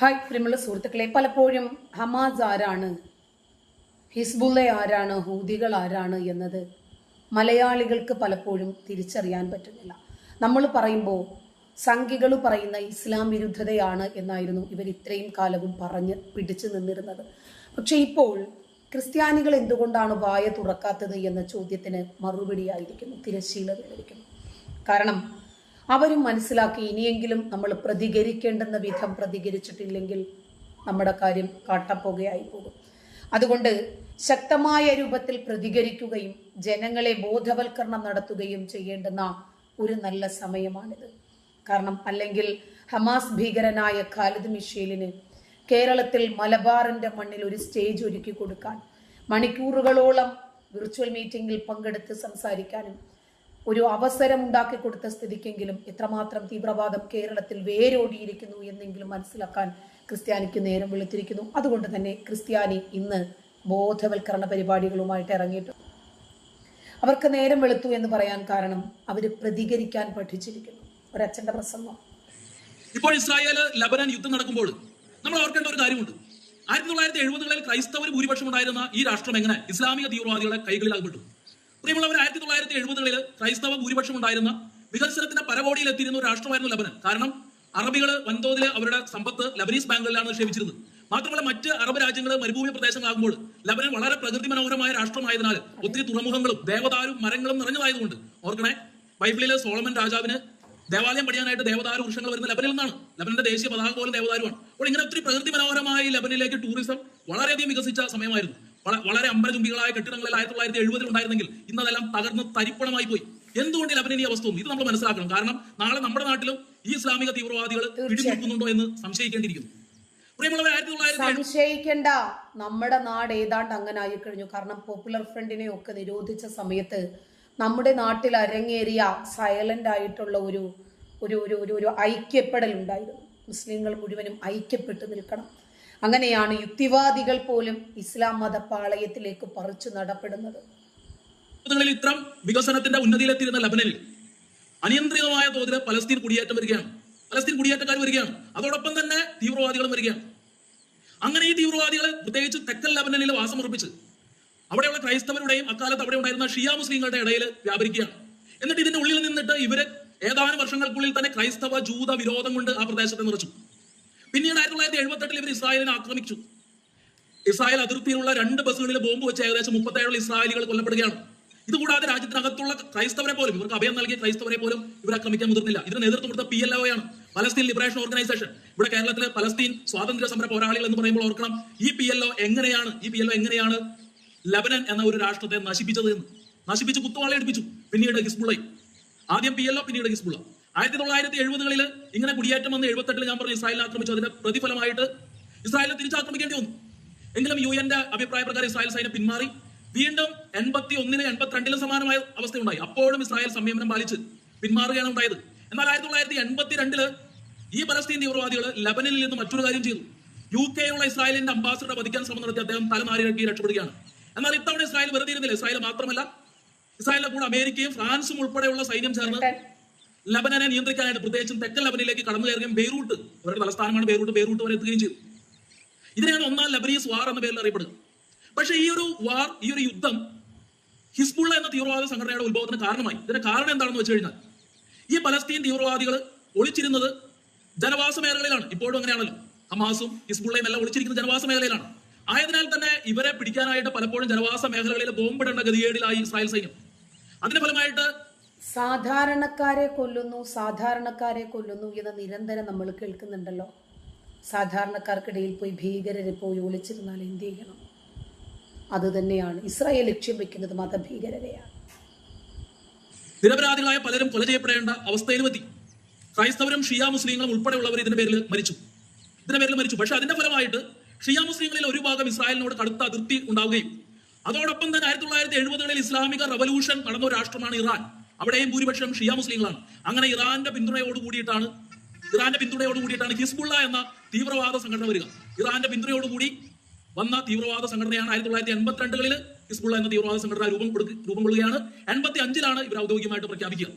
Hi പ്രിയമുള്ള സുഹൃത്തുക്കളെ. പലപ്പോഴും ഹമാസ് ആരാണ്? ഹിസ്ബുള്ള ആരാണ്? ഹൂദികൾ ആരാണ് എന്നത് മലയാളികൾക്ക് പലപ്പോഴും തിരിച്ചറിയാൻ പറ്റുന്നില്ല. നമ്മൾ പറയുമ്പോൾ സംഘികൾ പറയുന്ന ഇസ്ലാം വിരുദ്ധതയാണ് എന്നായിരുന്നു ഇവർ ഇത്രയും കാലവും പറഞ്ഞ് പിടിച്ചു നിന്നിരുന്നത്. പക്ഷേ ഇപ്പോൾ ക്രിസ്ത്യാനികൾ എന്തുകൊണ്ടാണ് വായ തുറക്കാത്തത് എന്ന ചോദ്യത്തിന് മറുപടിയായിരിക്കുന്നു തിരശ്ശീല കാരണം അവരും മനസ്സിലാക്കി ഇനിയെങ്കിലും നമ്മൾ പ്രതികരിക്കേണ്ടുന്ന വിധം പ്രതികരിച്ചിട്ടില്ലെങ്കിൽ നമ്മുടെ കാര്യം കാട്ടപ്പുകയായി പോകും. അതുകൊണ്ട് ശക്തമായ രൂപത്തിൽ പ്രതികരിക്കുകയും ജനങ്ങളെ ബോധവൽക്കരണം നടത്തുകയും ചെയ്യേണ്ടുന്ന ഒരു നല്ല സമയമാണിത്. കാരണം അല്ലെങ്കിൽ ഹമാസ് ഭീകരനായ ഖാലിദ് മിഷേലിന് കേരളത്തിൽ മലബാറിന്റെ മണ്ണിൽ ഒരു സ്റ്റേജ് ഒരുക്കി കൊടുക്കാൻ മണിക്കൂറുകളോളം വിർച്വൽ മീറ്റിംഗിൽ പങ്കെടുത്ത് സംസാരിക്കാനും ഒരു അവസരം ഉണ്ടാക്കി കൊടുത്ത സ്ഥിതിക്കെങ്കിലും എത്രമാത്രം തീവ്രവാദം കേരളത്തിൽ വേരോടിയിരിക്കുന്നു എന്നെങ്കിലും മനസ്സിലാക്കാൻ ക്രിസ്ത്യാനിക്ക് നേരം വെളുത്തിരിക്കുന്നു. അതുകൊണ്ട് തന്നെ ക്രിസ്ത്യാനി ഇന്ന് ബോധവൽക്കരണ പരിപാടികളുമായിട്ട് ഇറങ്ങിയിട്ടുണ്ട്. അവർക്ക് നേരം വെളുത്തു എന്ന് പറയാൻ കാരണം അവർ പ്രതികരിക്കാൻ പഠിച്ചിരിക്കുന്നു. ഒരച്ഛന്റെ പ്രസംഗം. ഇപ്പോൾ ഇസ്രായേൽ ലബനാൻ യുദ്ധം നടക്കുമ്പോൾ നമ്മൾ ഓർക്കേണ്ട ഒരു കാര്യമുണ്ട്. ആയിരത്തി തൊള്ളായിരത്തി എഴുപതുകളിൽ ക്രൈസ്തവർ ഭൂരിപക്ഷം ഉണ്ടായിരുന്ന ഈ രാഷ്ട്രം എങ്ങനെ ഇസ്ലാമിക തീവ്രവാദികളുടെ കൈകളിൽ അകപ്പെട്ടു. പ്രിയമുള്ളവർ ആയിരത്തി തൊള്ളായിരത്തി എഴുപതുകളിൽ ക്രൈസ്തവ ഭൂരിപക്ഷം ഉണ്ടായിരുന്ന വികസനത്തിന്റെ പരകോടിയിൽ എത്തിയിരുന്ന ഒരു രാഷ്ട്രമായിരുന്നു ലബനൻ. കാരണം അറബികൾ വൻതോതിൽ അവരുടെ സമ്പത്ത് ലബനീസ് ബാങ്കുകളിലാണ് നിക്ഷേപിച്ചിരുന്നത്. മാത്രമല്ല മറ്റ് അറബ് രാജ്യങ്ങൾ മരുഭൂമി പ്രദേശങ്ങളാകുമ്പോൾ ലബനൻ വളരെ പ്രകൃതി മനോഹരമായ രാഷ്ട്രമായതിനാൽ ഒത്തിരി തുറമുഖങ്ങളും ദേവതാരും മരങ്ങളും നിറഞ്ഞതായതുകൊണ്ട്. ഓർക്കണേ ബൈബിളിലെ സോളമൻ രാജാവിന് ദേവാലയം പണിയാനായിട്ട് ദേവദാരു വൃക്ഷങ്ങൾ വരുന്ന ലബനിൽ നിന്നാണ്. ലബനന്റെ ദേശീയ പതാക പോലും ദേവദാരുമാണ്. അപ്പോൾ ഇങ്ങനെ ഒത്തിരി പ്രകൃതി മനോഹരമായ ലബനിലേക്ക് ടൂറിസം വളരെയധികം വികസിച്ച സമയമായിരുന്നു. വളരെ അമ്പരചുംബികളായ കെട്ടിടങ്ങളിൽ ആയിരത്തി തൊള്ളായിരത്തി എഴുപതിൽ ഉണ്ടായിരുന്നെങ്കിൽ ഇന്നതെല്ലാം തകർന്ന് തരിപ്പണമായി പോയി. എന്തുകൊണ്ട് അഭിനയ അവസ്ഥ ഇത് നമ്മൾ മനസ്സിലാക്കണം. കാരണം നാളെ നമ്മുടെ നാട്ടിലും ഈ ഇസ്ലാമിക തീവ്രവാദികൾ പിടിമുറുക്കുന്നുണ്ടോ എന്ന് സംശയിക്കേണ്ടിയിരിക്കുന്നു. സംശയിക്കണ്ട. നമ്മുടെ നാട് ഏതാണ്ട് അങ്ങനെ ആയി കഴിഞ്ഞു കാരണം പോപ്പുലർ ഫ്രണ്ടിനെ ഒക്കെ നിരോധിച്ച സമയത്ത് നമ്മുടെ നാട്ടിൽ അരങ്ങേറിയ സൈലന്റ് ആയിട്ടുള്ള ഒരു ഒരു ഒരു ഒരു ഐക്യപ്പെടൽ ഉണ്ടായിരുന്നു മുസ്ലിങ്ങൾ മുഴുവനും ഐക്യപ്പെട്ട് നിൽക്കണം. അങ്ങനെയാണ് യുക്തിവാദികൾ പോലും ഇസ്ലാം മത പാളയത്തിലേക്ക് പറിച്ചു നടപ്പെടുന്നത്. ഇത്രം വികസനത്തിന്റെ ഉന്നതിയിലെത്തിയിരുന്ന ലബനനിൽ അനിയന്ത്രിതമായ തോതിൽ പലസ്തീൻ കുടിയേറ്റം വരികയാണ്. പലസ്തീൻ കുടിയേറ്റക്കാർ വരികയാണ്. അതോടൊപ്പം തന്നെ തീവ്രവാദികളും വരികയാണ്. അങ്ങനെ ഈ തീവ്രവാദികൾ പ്രത്യേകിച്ച് തെക്കൻ ലബനനിൽ വാസമുറപ്പിച്ച് അവിടെയുള്ള ക്രൈസ്തവരുടെയും അക്കാലത്ത് അവിടെ ഉണ്ടായിരുന്ന ഷിയ മുസ്ലിങ്ങളുടെ ഇടയിൽ വ്യാപരിക്കുകയാണ്. എന്നിട്ട് ഇതിന്റെ ഉള്ളിൽ നിന്നിട്ട് ഇവർ ഏതാനും വർഷങ്ങൾക്കുള്ളിൽ തന്നെ ക്രൈസ്തവ ജൂത വിരോധം കൊണ്ട് ആ പ്രദേശത്തെ നിറച്ചു. പിന്നീട് ആയിരത്തി തൊള്ളായിരത്തി എഴുപത്തി എട്ടിൽ ഇവർ ഇസ്രായേലിനെ ആക്രമിച്ചു. ഇസ്രായേൽ അതിർത്തിയിലുള്ള രണ്ട് ബസ്സുകളിൽ ബോംബ് വെച്ച് ഏകദേശം മുപ്പത്തേഴ് ഇസ്രായേലികൾ കൊല്ലപ്പെടുകയാണ്. ഇതുകൂടാതെ രാജ്യത്തിനകത്തുള്ള ക്രൈസ്തവരെ പോലും ഇവർക്ക് അഭയം നൽകിയ ക്രൈസ്തവരെ പോലും ഇവർ ആക്രമിക്കാൻ മുതിർന്നില്ല. ഇതിന് നേതൃത്വം കൊടുത്ത പി എൽ ഒ ആണ് പലസ്തീൻ ലിബറേഷൻ ഓർഗനൈസേഷൻ ഇവിടെ കേരളത്തിലെ പലസ്തീൻ സ്വാതന്ത്ര്യ സമര പോരാളികൾ എന്ന് പറയുമ്പോൾ ഓർക്കണം ഈ പി എൽ ഒ എങ്ങനെയാണ് ഈ പി എൽ ഒ എങ്ങനെയാണ് ലബനൻ എന്ന ഒരു രാഷ്ട്രത്തെ നശിപ്പിച്ചത് എന്ന്. നശിപ്പിച്ച് കുത്തുവാളി എടുപ്പിച്ചു. പിന്നീട് ഹിസ്ബുള്ളയും ആദ്യം പി എൽ ഒ പിന്നീട് ഹിസ്ബുള്ള ആയിരത്തി തൊള്ളായിരത്തി എഴുപതുകളിൽ ഇങ്ങനെ കുടിയേറ്റം വന്ന് എഴുപത്തെട്ടിൽ ഞാൻ പറഞ്ഞു ഇസ്രായേലിനെ ആക്രമിച്ചു. അതിന്റെ പ്രതിഫലമായിട്ട് ഇസ്രായേലിനെ തിരിച്ചാക്രമിക്കേണ്ടി വന്നു. എങ്കിലും യു എന്റെ അഭിപ്രായ പ്രകാരം ഇസ്രായേൽ സൈന്യം പിന്മാറി. വീണ്ടും എൺപത്തി ഒന്നിന് എൺപത്തിരണ്ടിലും സമാനമായ അവസ്ഥയുണ്ടായി. അപ്പോഴും ഇസ്രായേൽ സംയമനം പാലിച്ച് പിന്മാറുകയാണ് ഉണ്ടായത്. എന്നാൽ ആയിരത്തി തൊള്ളായിരത്തി എൺപത്തിരണ്ടിൽ ഈ പലസ്തീൻ തീവ്രവാദികൾ ലബനിൽ നിന്ന് മറ്റൊരു കാര്യം ചെയ്തു. യു കെയുള്ള ഇസ്രായേലിന്റെ അംബാസിഡറെ വധിക്കാൻ ശ്രമം നടത്തി അദ്ദേഹം തലനാരിഴക്കി രക്ഷപ്പെടുകയാണ്. എന്നാൽ ഇത്തവണ ഇസ്രായേൽ വെറുതെ ഇരുന്നില്ല. ഇസ്രായേൽ മാത്രമല്ല ഇസ്രായേലിന്റെ കൂടെ അമേരിക്കയും ഫ്രാൻസും ഉൾപ്പെടെയുള്ള സൈന്യം ചേർന്ന് ലബനനെ നിയന്ത്രിക്കാനായിട്ട് പ്രത്യേകിച്ചും തെക്കൻ ലബനിലേക്ക് കടന്നു കയറുകയും ബെയ്റൂട്ട് അവരുടെ തലസ്ഥാനമാണ് ബെയ്റൂട്ട് ബെയ്റൂട്ട് വരെ എത്തുകയും ചെയ്തു. ഇതിനെയാണ് ഒന്നാം ലബനീസ് വാർ എന്ന പേരിൽ അറിയപ്പെടുന്നത്. പക്ഷേ ഈ ഒരു വാർ ഈ ഒരു യുദ്ധം ഹിസ്ബുള്ള എന്ന തീവ്രവാദ സംഘടനയുടെ ഉത്ഭവത്തിന് കാരണമായി. ഇതിന്റെ കാരണം എന്താണെന്ന് വെച്ച് കഴിഞ്ഞാൽ ഈ പലസ്തീൻ തീവ്രവാദികൾ ഒളിച്ചിരുന്നത് ജനവാസ മേഖലകളിലാണ് ഇപ്പോഴും അങ്ങനെയാണല്ലോ. ഹമാസും ഹിസ്ബുള്ളയും എല്ലാം ഒളിച്ചിരിക്കുന്നത് ജനവാസ മേഖലയിലാണ്. ആയതിനാൽ തന്നെ ഇവരെ പിടിക്കാനായിട്ട് പലപ്പോഴും ജനവാസ മേഖലകളിൽ ബോംബിടേണ്ട ഗതികേടിലായി ഇസ്രായേൽ സൈന്യം. അതിന്റെ ഫലമായിട്ട് സാധാരണക്കാരെ കൊല്ലുന്നു സാധാരണക്കാരെ കൊല്ലുന്നു എന്ന് നിരന്തരം നമ്മൾ കേൾക്കുന്നുണ്ടല്ലോ. സാധാരണക്കാർക്കിടയിൽ പോയി ഭീകരരെ പോയി ഒളിച്ചിരുന്നാൽ എന്ത് ചെയ്യണം? അത് തന്നെയാണ്. ഇസ്രായേൽ ലക്ഷ്യം വെക്കുന്നത് മതഭീകരരെയാണ്. നിരപരാധികളായ പലരും കൊല ചെയ്യപ്പെടേണ്ട അവസ്ഥയിൽ എത്തി. ക്രൈസ്തവരും ഷിയ മുസ്ലിങ്ങളും ഉൾപ്പെടെയുള്ളവർ ഇതിന്റെ പേരിൽ മരിച്ചു. ഇതിന്റെ പേരിൽ മരിച്ചു. പക്ഷെ അതിന്റെ ഫലമായിട്ട് ഷിയ മുസ്ലിങ്ങളിൽ ഒരു ഭാഗം ഇസ്രായേലിനോട് കടുത്ത അതിർത്തി ഉണ്ടാവുകയും അതോടൊപ്പം തന്നെ ആയിരത്തി തൊള്ളായിരത്തി എഴുപതുകളിൽ ഇസ്ലാമിക റവല്യൂഷൻ നടന്ന ഒരു രാഷ്ട്രമാണ് ഇറാൻ. അവിടെയും ഭൂരിപക്ഷം ഷിയ മുസ്ലിങ്ങളാണ്. അങ്ങനെ ഇറാന്റെ പിന്തുണയോട് കൂടിയിട്ടാണ് ഇറാന്റെ പിന്തുണയോട് കൂടിയിട്ടാണ് ഹിസ്ബുള്ള എന്ന തീവ്രവാദ സംഘടന വരിക. ഇറാന്റെ പിന്തുണയോട് കൂടി വന്ന തീവ്രവാദ സംഘടനയാണ് ആയിരത്തി തൊള്ളായിരത്തി എൺപത്തിരണ്ടുകളിൽ ഹിസ്ബുള്ള എന്ന തീവ്രവാദ സംഘടന രൂപം രൂപം കൊള്ളുകയാണ്. എൺപത്തി അഞ്ചിലാണ് ഇവർ ഔദ്യോഗികമായിട്ട് പ്രഖ്യാപിക്കുക.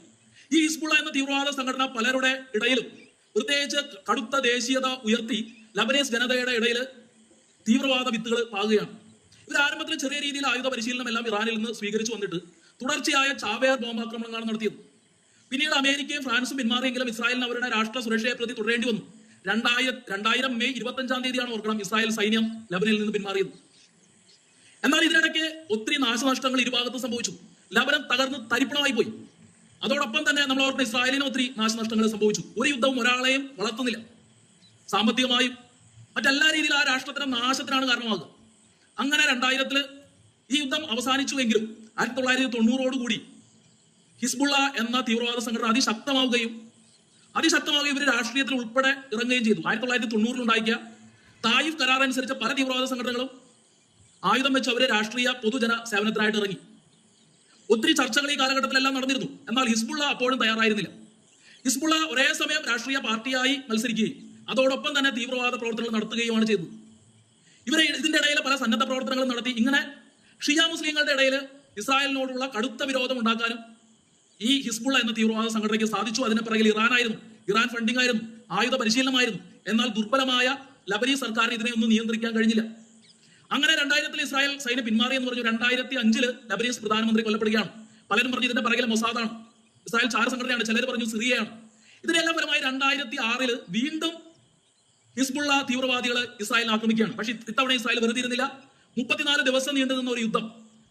ഈ ഹിസ്ബുള്ള എന്ന തീവ്രവാദ സംഘടന പലരുടെ ഇടയിലും പ്രത്യേകിച്ച് കടുത്ത ദേശീയത ഉയർത്തി ലബനീസ് ജനതയുടെ ഇടയിൽ തീവ്രവാദ വിത്തുകൾ പാകുകയാണ്. ഇവർ ആരംഭത്തിൽ ചെറിയ രീതിയിൽ ആയുധ പരിശീലനം എല്ലാം ഇറാനിൽ നിന്ന് സ്വീകരിച്ചു വന്നിട്ട് തുടർച്ചയായ ചാവേർ ബോംബാക്രമണങ്ങളാണ് നടത്തിയത്. പിന്നീട് അമേരിക്കയും ഫ്രാൻസും പിന്മാറിയെങ്കിലും ഇസ്രായേലിന് അവരുടെ രാഷ്ട്ര സുരക്ഷയെ പ്രതി തുടരേണ്ടി വന്നു. രണ്ടായിരം രണ്ടായിരം മെയ് ഇരുപത്തഞ്ചാം തീയതിയാണ് ഓർക്കണം ഇസ്രായേൽ സൈന്യം ലബനിൽ നിന്ന് പിന്മാറിയത്. എന്നാൽ ഇതിനിടയ്ക്ക് ഒത്തിരി നാശനഷ്ടങ്ങൾ ഇരുഭാഗത്തും സംഭവിച്ചു. ലബനം തകർന്ന് തരിപ്പണമായി പോയി. അതോടൊപ്പം തന്നെ നമ്മൾ ഓർക്കുന്ന ഇസ്രായേലിന് ഒത്തിരി നാശനഷ്ടങ്ങൾ സംഭവിച്ചു. ഒരു യുദ്ധവും ഒരാളെയും വളർത്തുന്നില്ല. സാമ്പത്തികമായും മറ്റെല്ലാ രീതിയിലും ആ രാഷ്ട്രത്തിന്റെ നാശത്തിനാണ് കാരണമാകുക. അങ്ങനെ രണ്ടായിരത്തിൽ ഈ യുദ്ധം അവസാനിച്ചുവെങ്കിലും ആയിരത്തി തൊള്ളായിരത്തി തൊണ്ണൂറോടുകൂടി ഹിസ്ബുള്ള എന്ന തീവ്രവാദ സംഘടന അതിശക്തമാവുകയും അതിശക്തമാവുകയും ഇവർ രാഷ്ട്രീയത്തിൽ ഉൾപ്പെടെ ഇറങ്ങുകയും ചെയ്തു. ആയിരത്തി തൊള്ളായിരത്തി തൊണ്ണൂറിൽ ഉണ്ടാക്കിയ തായിഫ് കരാർ അനുസരിച്ച് പല തീവ്രവാദ സംഘടനകളും ആയുധം വെച്ച് അവരെ രാഷ്ട്രീയ പൊതുജന സേവനത്തിനായിട്ട് ഇറങ്ങി. ഒത്തിരി ചർച്ചകൾ ഈ കാലഘട്ടത്തിലെല്ലാം നടന്നിരുന്നു. എന്നാൽ ഹിസ്ബുള്ള അപ്പോഴും തയ്യാറായിരുന്നില്ല. ഹിസ്ബുള്ള ഒരേ സമയം രാഷ്ട്രീയ പാർട്ടിയായി മത്സരിക്കുകയും അതോടൊപ്പം തന്നെ തീവ്രവാദ പ്രവർത്തനങ്ങൾ നടത്തുകയുമാണ് ചെയ്തത്. ഇവരെ ഇതിന്റെ ഇടയിൽ പല സന്നദ്ധ പ്രവർത്തനങ്ങളും നടത്തി. ഇങ്ങനെ ഷിയ മുസ്ലിങ്ങളുടെ ഇടയിൽ ഇസ്രായേലിനോടുള്ള കടുത്ത വിരോധം ഉണ്ടാക്കാനും ഈ ഹിസ്ബുള്ള എന്ന തീവ്രവാദ സംഘടനയ്ക്ക് സാധിച്ചു. അതിന് പിറകിൽ ഇറാനായിരുന്നു. ഇറാൻ ഫണ്ടിംഗ് ആയിരുന്നു. ആയുധ പരിശീലനമായിരുന്നു. എന്നാൽ ദുർബലമായ ലബനീസ് സർക്കാരിന് ഇതിനെ ഒന്നും നിയന്ത്രിക്കാൻ കഴിഞ്ഞില്ല. അങ്ങനെ രണ്ടായിരത്തിൽ ഇസ്രായേൽ സൈന്യം പിന്മാറി എന്ന് പറഞ്ഞു രണ്ടായിരത്തി അഞ്ചിൽ ലബനീസ് പ്രധാനമന്ത്രി കൊല്ലപ്പെടുകയാണ്. പലരും പറഞ്ഞു ഇതിന്റെ പിറകിലെ മൊസാദാണ്. ഇസ്രായേൽ ചാര സംഘടനയാണ്. ചിലർ പറഞ്ഞു സിറിയയാണ്. ഇതിനെല്ലാം പരമായി രണ്ടായിരത്തി ആറിൽ വീണ്ടും ഹിസ്ബുള്ള തീവ്രവാദികൾ ഇസ്രായേലിനെ ആക്രമിക്കുകയാണ്. പക്ഷേ ഇത്തവണ ഇസ്രായേൽ വെറുതെ ഇരുന്നില്ല. മുപ്പത്തിനാല് ദിവസം നീണ്ടു നിന്ന ഒരു യുദ്ധം.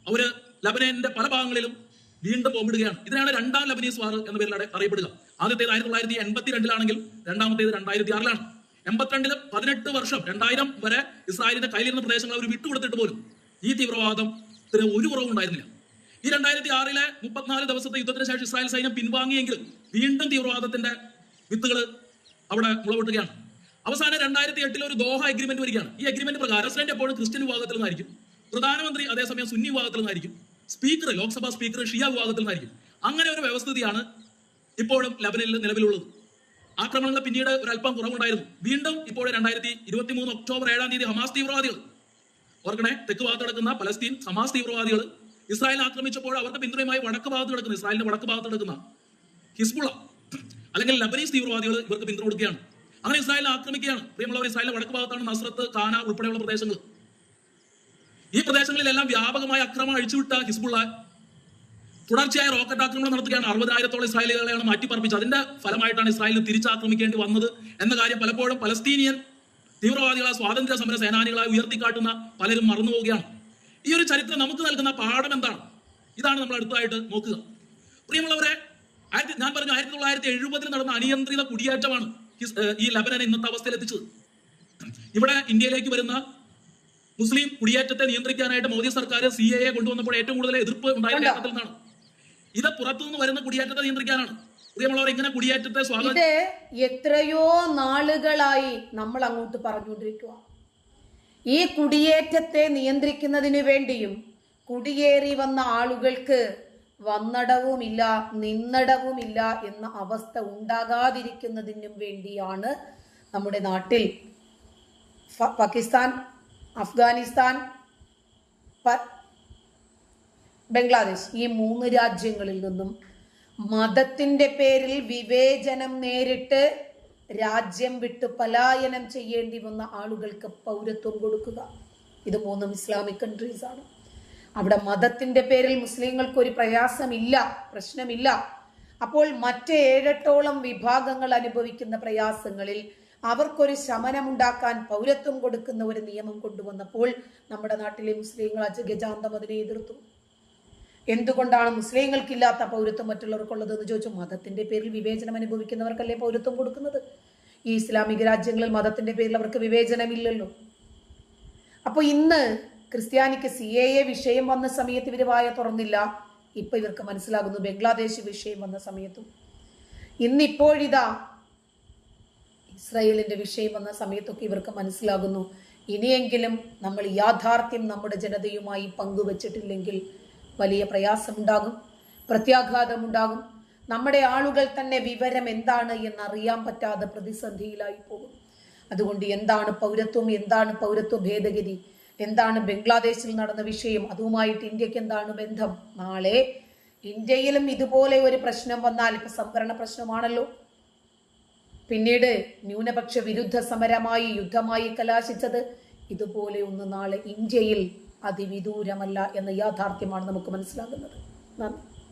അവർ ലബനന്റെ പല ഭാഗങ്ങളിലും വീണ്ടും ബോംബിടുകയാണ് ഇതിനാണ് രണ്ടാം ലബനീസ് വാർ എന്ന പേരിൽ അറിയപ്പെടുക. ആദ്യത്തേത് ആയിരത്തി തൊള്ളായിരത്തി എൺപത്തി രണ്ടിലാണെങ്കിൽ രണ്ടാമത്തേത് രണ്ടായിരത്തി ആറിലാണ് എൺപത്തിരണ്ടിൽ പതിനെട്ട് വർഷം രണ്ടായിരം വരെ ഇസ്രായേലിന്റെ കയ്യിലിരുന്ന പ്രദേശങ്ങൾ അവർ വിട്ടുകൊടുത്തിട്ട് പോലും ഈ തീവ്രവാദത്തിന് ഒരു കുറവും ഉണ്ടായിരുന്നില്ല ഈ രണ്ടായിരത്തി ആറിലെ മുപ്പത്തിനാല് ദിവസത്തെ യുദ്ധത്തിന് ശേഷം ഇസ്രായേൽ സൈന്യം പിൻവാങ്ങിയെങ്കിലും വീണ്ടും തീവ്രവാദത്തിന്റെ വിത്തുകൾ അവിടെ മുളപൊട്ടുകയാണ്. അവസാനം രണ്ടായിരത്തി എട്ടിൽ ഒരു ദോഹ അഗ്രിമെന്റ് വരികയാണ്. ഈ അഗ്രിമെന്റ് പ്രകാരം പ്രസിഡന്റ് എപ്പോഴും ക്രിസ്ത്യൻ വിഭാഗത്തിൽ നിന്നായിരിക്കും. പ്രധാനമന്ത്രി അതേസമയം സുന്നി വിഭാഗത്തിൽ നിന്നായിരിക്കും. സ്പീക്കർ ലോക്സഭാ സ്പീക്കർ ഷിയ വിഭാഗത്തിൽ നിന്നായിരിക്കും. അങ്ങനെ ഒരു വ്യവസ്ഥിതിയാണ് ഇപ്പോഴും ലബനിൽ നിലവിലുള്ളത്. ആക്രമണങ്ങൾ പിന്നീട് ഒരല്പം കുറവുണ്ടായിരുന്നു. വീണ്ടും ഇപ്പോൾ രണ്ടായിരത്തി ഇരുപത്തി മൂന്ന് ഒക്ടോബർ ഏഴാം തീയതി ഹമാസ് തീവ്രവാദികൾ ഓർക്കണേ തെക്ക് ഭാഗത്ത് കിടക്കുന്ന പലസ്തീൻ ഹമാസ് തീവ്രവാദികൾ ഇസ്രായേൽ ആക്രമിച്ചപ്പോൾ അവർക്ക് പിന്തുണയുമായി വടക്ക് ഭാഗത്ത് കിടക്കുന്ന ഇസ്രായേലിന്റെ വടക്ക് ഭാഗത്ത് കിടക്കുന്ന ഹിസ്ബുള അല്ലെങ്കിൽ ലബനീസ് തീവ്രവാദികൾ ഇവർക്ക് പിന്തുണ കൊടുക്കുകയാണ്. അങ്ങനെ ഇസ്രായേൽ ആക്രമിക്കുകയാണ്. പ്രിയമുള്ളവർ ഇസ്രായേലിന്റെ വടക്ക് ഭാഗത്താണ് നസ്രത്ത് കാന ഉൾപ്പെടെയുള്ള പ്രദേശങ്ങൾ. ഈ പ്രദേശങ്ങളിലെല്ലാം വ്യാപകമായ അക്രമം അഴിച്ചുവിട്ട ഹിസ്ബുള്ള തുടർച്ചയായ റോക്കറ്റ് ആക്രമണം നടത്തുകയാണ്. അറുപതിനായിരത്തോളം ഇസ്രായേലുകളെയാണ് മാറ്റിപ്പറപ്പിച്ചത് അതിന്റെ ഫലമായിട്ടാണ് ഇസ്രായേലിന് തിരിച്ചാക്രമിക്കേണ്ടി വന്നത് എന്ന കാര്യം പലപ്പോഴും പലസ്തീനിയൻ തീവ്രവാദികളായ സ്വാതന്ത്ര്യ സമര സേനാനികളായി ഉയർത്തിക്കാട്ടുന്ന പലരും മറന്നുപോവുകയാണ് ഈ ഒരു ചരിത്രം നമുക്ക് നൽകുന്ന പാഠം എന്താണ്? ഇതാണ് നമ്മൾ അടുത്തതായിട്ട് നോക്കുക. പ്രിയമുള്ളവരെ ആയിരത്തി ഞാൻ പറഞ്ഞു ആയിരത്തി തൊള്ളായിരത്തി എഴുപതിൽ നടന്ന അനിയന്ത്രിത കുടിയേറ്റമാണ് ഈ ലബനനെ ഇന്നത്തെ അവസ്ഥയിൽ എത്തിച്ചത് ഇവിടെ ഇന്ത്യയിലേക്ക് വരുന്ന മുസ്ലിം കുടിയേറ്റത്തെ നിയന്ത്രിക്കാനായിട്ട് മോദി സർക്കാർ സി എ കൊണ്ടുവന്നപ്പോൾ ഏറ്റവും കൂടുതൽ എതിർപ്പ് ഉണ്ടായ? കേരളത്തിൽ നിന്നാണ്. ഇത് പുറത്തുനിന്ന് വരുന്ന കുടിയേറ്റത്തെ നിയന്ത്രിക്കാനാണ്. ഇങ്ങനെ കുടിയേറ്റത്തെ സ്വാഗതം ഇത് എത്രയോ നാളുകളായി നമ്മൾ അങ്ങോട്ട് പറഞ്ഞുകൊണ്ടിരിക്കുക ഈ കുടിയേറ്റത്തെ നിയന്ത്രിക്കുന്നതിന് വേണ്ടിയും കുടിയേറി വന്ന ആളുകൾക്ക് വന്നടവുമില്ല നിന്നടവുമില്ല എന്ന അവസ്ഥ ഉണ്ടാകാതിരിക്കുന്നതിനും വേണ്ടിയാണ് നമ്മുടെ നാട്ടിൽ പാകിസ്ഥാൻ അഫ്ഗാനിസ്ഥാൻ ബംഗ്ലാദേശ് ഈ മൂന്ന് രാജ്യങ്ങളിൽ നിന്നും മതത്തിന്റെ പേരിൽ വിവേചനം നേരിട്ട് രാജ്യം വിട്ട് പലായനം ചെയ്യേണ്ടി വന്ന ആളുകൾക്ക് പൗരത്വം കൊടുക്കുക. ഇത് മൂന്നും ഇസ്ലാമിക് കൺട്രീസ് ആണ്. അവിടെ മതത്തിന്റെ പേരിൽ മുസ്ലിങ്ങൾക്ക് ഒരു പ്രയാസമില്ല പ്രശ്നമില്ല. അപ്പോൾ മറ്റ് ഏഴെട്ടോളം വിഭാഗങ്ങൾ അനുഭവിക്കുന്ന പ്രയാസങ്ങളിൽ അവർക്കൊരു ശമനമുണ്ടാക്കാൻ പൗരത്വം കൊടുക്കുന്ന ഒരു നിയമം കൊണ്ടുവന്നപ്പോൾ നമ്മുടെ നാട്ടിലെ മുസ്ലിങ്ങൾ അജഗജാന്തം അതിനെ എതിർത്തു. എന്തുകൊണ്ടാണ് മുസ്ലിങ്ങൾക്കില്ലാത്ത പൗരത്വം മറ്റുള്ളവർക്കുള്ളത് എന്ന് ചോദിച്ചു. മതത്തിന്റെ പേരിൽ വിവേചനം അനുഭവിക്കുന്നവർക്കല്ലേ പൗരത്വം കൊടുക്കുന്നത്? ഈ ഇസ്ലാമിക രാജ്യങ്ങളിൽ മതത്തിന്റെ പേരിൽ അവർക്ക് വിവേചനമില്ലല്ലോ. അപ്പോൾ ഇന്ന് ക്രിസ്ത്യാനിക്ക് സി എ എ വിഷയം വന്ന സമയത്ത് ഇവർ വായ തുറന്നില്ല. ഇപ്പൊ ഇവർക്ക് മനസ്സിലാകുന്നു ബംഗ്ലാദേശ് വിഷയം വന്ന സമയത്തും. ഇന്നിപ്പോഴിതാ ഇസ്രായേലിന്റെ വിഷയം വന്ന സമയത്തൊക്കെ ഇവർക്ക് മനസ്സിലാകുന്നു. ഇനിയെങ്കിലും നമ്മൾ യാഥാർത്ഥ്യം നമ്മുടെ ജനതയുമായി പങ്കുവച്ചിട്ടില്ലെങ്കിൽ വലിയ പ്രയാസമുണ്ടാകും പ്രത്യാഘാതമുണ്ടാകും. നമ്മുടെ ആളുകൾ തന്നെ വിവരം എന്താണ് എന്നറിയാൻ പറ്റാതെ പ്രതിസന്ധിയിലായി പോകും. അതുകൊണ്ട് എന്താണ് പൗരത്വം എന്താണ് പൗരത്വ ഭേദഗതി എന്താണ് ബംഗ്ലാദേശിൽ നടന്ന വിഷയം അതുമായിട്ട് ഇന്ത്യയ്ക്ക് എന്താണ് ബന്ധം? നാളെ ഇന്ത്യയിലും ഇതുപോലെ ഒരു പ്രശ്നം വന്നാൽ ഇപ്പൊ സംവരണ പ്രശ്നമാണല്ലോ. പിന്നീട് ന്യൂനപക്ഷ വിരുദ്ധ സമരമായി യുദ്ധമായി കലാശിച്ചത് ഇതുപോലെ ഒന്ന് നാളെ ഇന്ത്യയിൽ അതിവിദൂരമല്ല എന്ന യാഥാർത്ഥ്യമാണ് നമുക്ക് മനസ്സിലാകുന്നത്. നന്ദി.